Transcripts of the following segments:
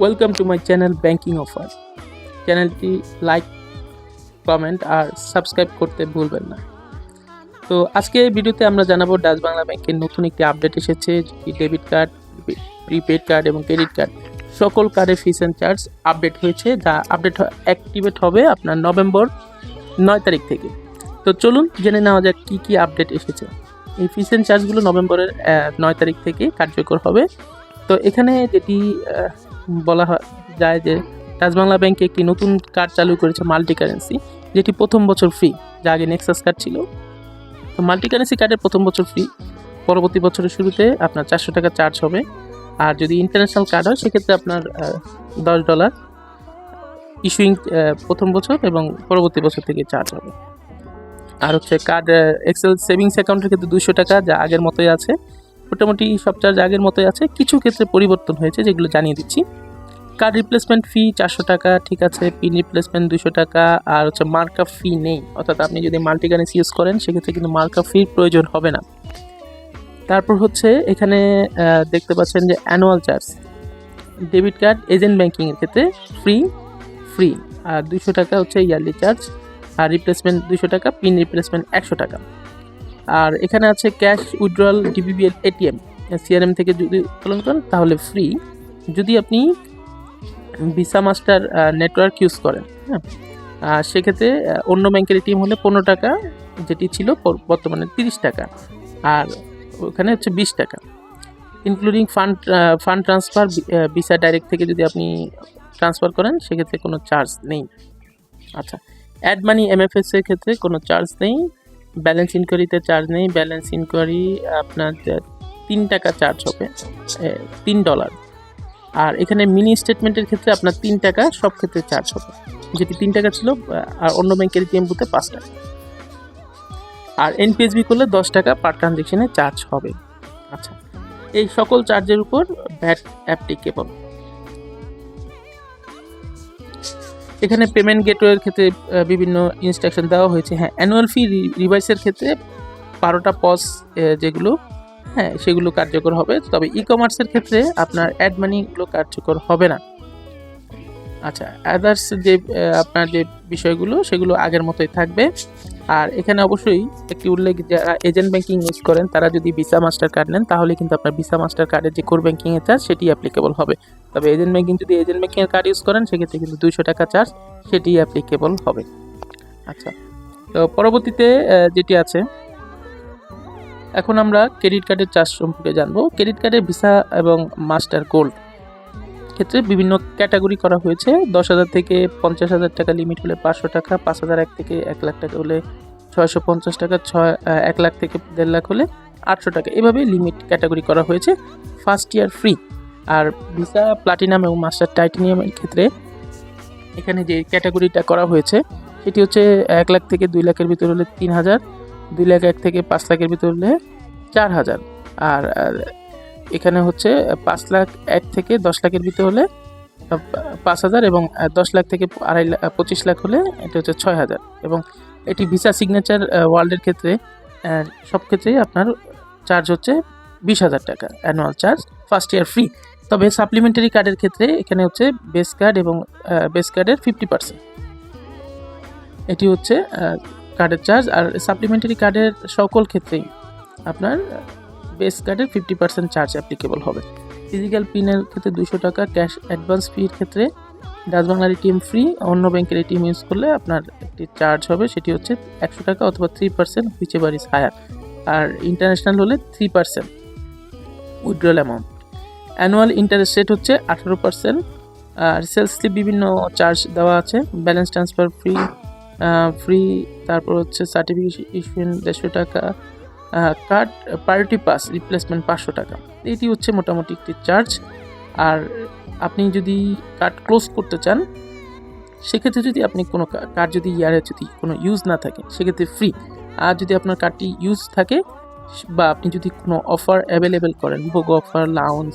Welcome to my channel banking offer চ্যানেলটি like comment আর subscribe করতে ভুলবেন না। তো আজকে এই ভিডিওতে আমরা জানাব ডাচ বাংলা ব্যাংকের নতুন একটি আপডেট এসেছে ডেবিট কার্ড প্রিপেড কার্ড এবং ক্রেডিট কার্ড সকল কার্ডের ফিস অ্যান্ড চার্জ আপডেট হয়েছে, যা আপডেট অ্যাক্টিভেট হবে আপনার নভেম্বর নয় তারিখ থেকে। তো চলুন জেনে নেওয়া যাক কী কী আপডেট এসেছে। এই ফিস অ্যান্ড চার্জগুলো নভেম্বরের নয় তারিখ থেকে কার্যকর হবে। তো এখানে যেটি বলা যায় যে ডাচ বাংলা ব্যাংকে একটি নতুন কার্ড চালু করেছে মাল্টি কারেন্সি যেটি প্রথম বছর ফ্রি যা আগে নেক্সাস কার্ড ছিল। তো মাল্টি কারেন্সি কার্ডের প্রথম বছর ফ্রি পরবর্তী বছরের শুরুতে আপনার চারশো টাকা চার্জ হবে। আর যদি ইন্টারন্যাশনাল কার্ড হয়, সেক্ষেত্রে আপনার দশ ডলার ইস্যুইং প্রথম বছর এবং পরবর্তী বছর থেকে চার্জ হবে। আর হচ্ছে কার্ড এক্সেল সেভিংস অ্যাকাউন্টের ক্ষেত্রে দুশো টাকা, যা আগের মতোই আছে। মোটামুটি সব চার্জ আগের মতোই আছে। কিছু ক্ষেত্রে পরিবর্তন হয়েছে, যেগুলো জানিয়ে দিচ্ছি। কার্ড রিপ্লেসমেন্ট ফি চারশো টাকা, ঠিক আছে। পিন রিপ্লেসমেন্ট দুশো টাকা, আর হচ্ছে মার্কআপ ফি নেই। অর্থাৎ আপনি যদি মাল্টি ইউজ করেন, সেক্ষেত্রে কিন্তু মার্কআপ ফির প্রয়োজন হবে না। তারপর হচ্ছে এখানে দেখতে পাচ্ছেন যে annual charge debit card agent ব্যাংকিংয়ের ক্ষেত্রে ফ্রি ফ্রি আর দুশো টাকা হচ্ছে ইয়ারলি চার্জ আর রিপ্লেসমেন্ট দুশো টাকা পিন রিপ্লেসমেন্ট একশো টাকা। আর এখানে আছে cash withdrawal DBBL ATM, CRM থেকে যদি উত্তোলন করেন, তাহলে ফ্রি যদি আপনি ভিসা মাস্টার নেটওয়ার্ক ইউজ করেন হ্যাঁ আর সেক্ষেত্রে অন্য ব্যাংকের এটিএম হলে পনেরো টাকা, যেটি ছিল বর্তমানে তিরিশ টাকা, আর ওখানে হচ্ছে বিশ টাকা। Including fund fund transfer Visa direct থেকে যদি আপনি ট্রান্সফার করেন, সেক্ষেত্রে কোনো চার্জ নেই। আচ্ছা অ্যাড মানি এমএফএস এর ক্ষেত্রে কোনো চার্জ নেই। ব্যালেন্স ইনকোয়ারিতে চার্জ নেই। ব্যালেন্স ইনকোয়ারি আপনার তিন টাকা চার্জ হবে তিন ডলার আর এখানে মিনি স্টেটমেন্টের ক্ষেত্রে আপনার তিন টাকা সব ক্ষেত্রে চার্জ হবে। যেটি তিন টাকা ছিল আর অন্য ব্যাংকের এটিএম বুথে পাঁচ টাকা। আর এনপিএসবি করলে দশ টাকা পার ট্রানজেকশনে চার্জ হবে। আচ্ছা এই সকল চার্জের উপর ভ্যাট অ্যাপ্লিকেবল এখানে পেমেন্ট গেটওয়ের ক্ষেত্রে বিভিন্ন ইনস্ট্রাকশন দেওয়া হয়েছে। হ্যাঁ অ্যানুয়াল ফি রিভাইসের ক্ষেত্রে বারোটা পজ যেগুলো হ্যাঁ সেগুলো কার্যকর হবে। তবে ই কমার্সের ক্ষেত্রে আপনার অ্যাড মানিগুলো কার্যকর হবে না। আচ্ছা আদার্স যে আপনার যে বিষয়গুলো, সেগুলো আগের মতোই থাকবে। আর এখানে অবশ্যই একটি উল্লেখ যারা এজেন্ট ব্যাংকিং ইউজ করেন, তারা যদি ভিসা মাস্টার কার্ড নেন, তাহলে কিন্তু আপনার ভিসা মাস্টার কার্ডের যে কোর ব্যাংকিংয়ের চার্জ সেটি অ্যাপ্লিকেবল হবে। তবে এজেন্ট ব্যাংকিং যদি এজেন্ট ব্যাংকিংয়ের কার্ড ইউজ করেন, সেক্ষেত্রে কিন্তু দুইশো টাকা চার্জ সেটি অ্যাপ্লিকেবল হবে। আচ্ছা তো পরবর্তীতে যেটি আছে, এখন আমরা ক্রেডিট কার্ডের চার্জ সম্পর্কে জানব। ক্রেডিট কার্ডের ভিসা এবং মাস্টার গোল্ড ক্ষেত্রে বিভিন্ন ক্যাটাগরি করা হয়েছে। দশ হাজার থেকে পঞ্চাশ হাজার টাকা লিমিট হলে পাঁচশো টাকা, পাঁচ হাজার এক থেকে এক লাখ টাকা হলে ছয়শো পঞ্চাশ টাকা, ছয় এক লাখ থেকে দেড় লাখ হলে আটশো টাকা। এভাবে লিমিট ক্যাটাগরি করা হয়েছে। ফার্স্ট ইয়ার ফ্রি আর ভিসা প্লাটিনাম এবং মাস্টার টাইটেনিয়ামের ক্ষেত্রে এখানে যে ক্যাটাগরিটা করা হয়েছে, সেটি হচ্ছে এক লাখ থেকে দুই লাখের ভিতর হলে তিন হাজার, দুই লাখ এক থেকে পাঁচ লাখের ভিতর হলে চার হাজার। আর এখানে হচ্ছে পাঁচ লাখ এক থেকে দশ লাখের ভিতর হলে পাঁচ হাজার এবং দশ লাখ থেকে আড়াই লাখ পঁচিশ লাখ হলে এটা হচ্ছে ছয় হাজার। এবং এটি ভিসা সিগনেচার ওয়ার্ল্ডের ক্ষেত্রে সব ক্ষেত্রেই আপনার চার্জ হচ্ছে বিশ হাজার টাকা annual charge first year free তবে সাপ্লিমেন্টারি কার্ডের ক্ষেত্রে এখানে হচ্ছে বেস কার্ড এবং বেস কার্ডের ফিফটি পার্সেন্ট এটি হচ্ছে কার্ডের চার্জ আর সাপ্লিমেন্টারি কার্ডের সকল ক্ষেত্রেই আপনার বেস কার্ডের ফিফটি পার্সেন্ট চার্জ অ্যাপ্লিকেবল হবে। ফিজিক্যাল পিনের ক্ষেত্রে দুশো টাকা ক্যাশ অ্যাডভান্স ফির ক্ষেত্রে ডাচ বাংলার এটিএম ফ্রি অন্য ব্যাংকের এটিএম ইউজ করলে আপনার একটি চার্জ হবে, সেটি হচ্ছে একশো টাকা অথবা three percent whichever is higher R international হলে three percent withdrawal amount annual interest rate হচ্ছে আঠারো পার্সেন্ট আর সেলস স্লিপ বিভিন্ন চার্জ দেওয়া আছে ব্যালেন্স ট্রান্সফার ফ্রি ফ্রি তারপর হচ্ছে সার্টিফিকেশন ইস্যুয়েন্ট দেড়শো টাকা কার্ড পার্টি পাস রিপ্লেসমেন্ট পাঁচশো টাকা। এটি হচ্ছে মোটামুটি একটি চার্জ আর আপনি যদি কার্ড ক্লোজ করতে চান, সেক্ষেত্রে যদি আপনি কোনো কার্ড যদি ইয়ারে যদি কোনো ইউজ না থাকে, সেক্ষেত্রে ফ্রি আর যদি আপনার কার্ডটি ইউজ থাকে, বা আপনি যদি কোনো অফার অ্যাভেলেবেল করেন, ভোগ offer lounge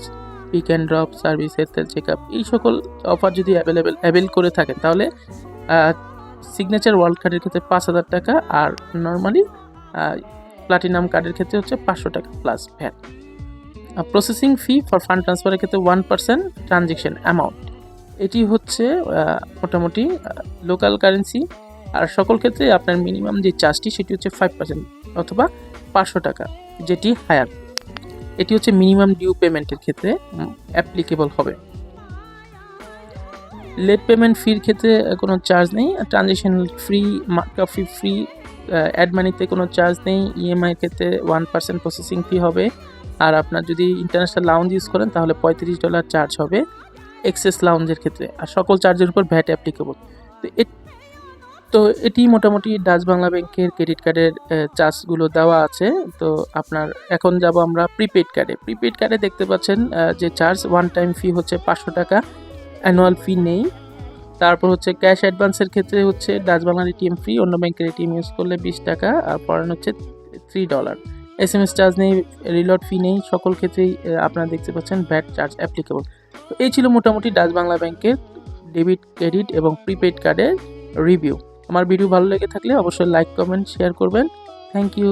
pick and drop service health check up এই সকল অফার যদি অ্যাভেলেবেল অ্যাভেল করে থাকেন, তাহলে সিগনেচার ওয়ার্ল্ড কার্ডের ক্ষেত্রে পাঁচ হাজার টাকা। আর নর্মালি প্লাটিনাম কার্ডের ক্ষেত্রে হচ্ছে পাঁচশো টাকা plus VAT processing fee for fund ট্রান্সফারের ক্ষেত্রে ওয়ান পার্সেন্ট ট্রানজেকশন অ্যামাউন্ট এটি হচ্ছে মোটামুটি লোকাল কারেন্সি আর সকল ক্ষেত্রে আপনার মিনিমাম যে চার্জটি সেটি হচ্ছে ফাইভ পার্সেন্ট অথবা পাঁচশো টাকা, যেটি হায়ার এটি হচ্ছে মিনিমাম ডিউ পেমেন্টের ক্ষেত্রে অ্যাপ্লিকেবল হবে। লেট পেমেন্ট ফির ক্ষেত্রে কোনো চার্জ নেই। Transaction free markup fee free add মানিতে কোনো চার্জ নেই ইএমআই ক্ষেত্রে ওয়ান পার্সেন্ট প্রসেসিং ফি হবে। আর আপনার যদি ইন্টারন্যাশনাল লাউঞ্জ ইউজ করেন, তাহলে পঁয়ত্রিশ ডলার চার্জ হবে এক্সেস লাউঞ্জের ক্ষেত্রে। আর সকল চার্জের উপর ভ্যাট অ্যাপ্লিকেবল তো তো এটি মোটামুটি ডাচ বাংলা ব্যাংকের ক্রেডিট কার্ডের চার্জগুলো দেওয়া আছে। তো আপনার এখন যাব আমরা প্রিপেড কার্ডে প্রিপেড কার্ডে দেখতে পাচ্ছেন যে চার্জ ওয়ান টাইম ফি হচ্ছে পাঁচশো টাকা। অ্যানুয়াল ফি নেই। তারপর হচ্ছে ক্যাশ অ্যাডভান্সের ক্ষেত্রে হচ্ছে ডাচ বাংলার এটিএম ফ্রি অন্য ব্যাংকের এটিএম ইউজ করলে বিশ টাকা, আর পড়ানো হচ্ছে three dollar S M S charge নেই রিলট ফি নেই, সকল ক্ষেত্রেই আপনারা দেখতে পাচ্ছেন ভ্যাট চার্জ অ্যাপ্লিকেবল তো এই ছিল মোটামুটি ডাচ বাংলা ব্যাংকের ডেবিট ক্রেডিট এবং প্রিপেড কার্ডের রিভিউ আমার ভিডিও ভালো লেগে থাকলে অবশ্যই লাইক কমেন্ট শেয়ার করবেন। Thank you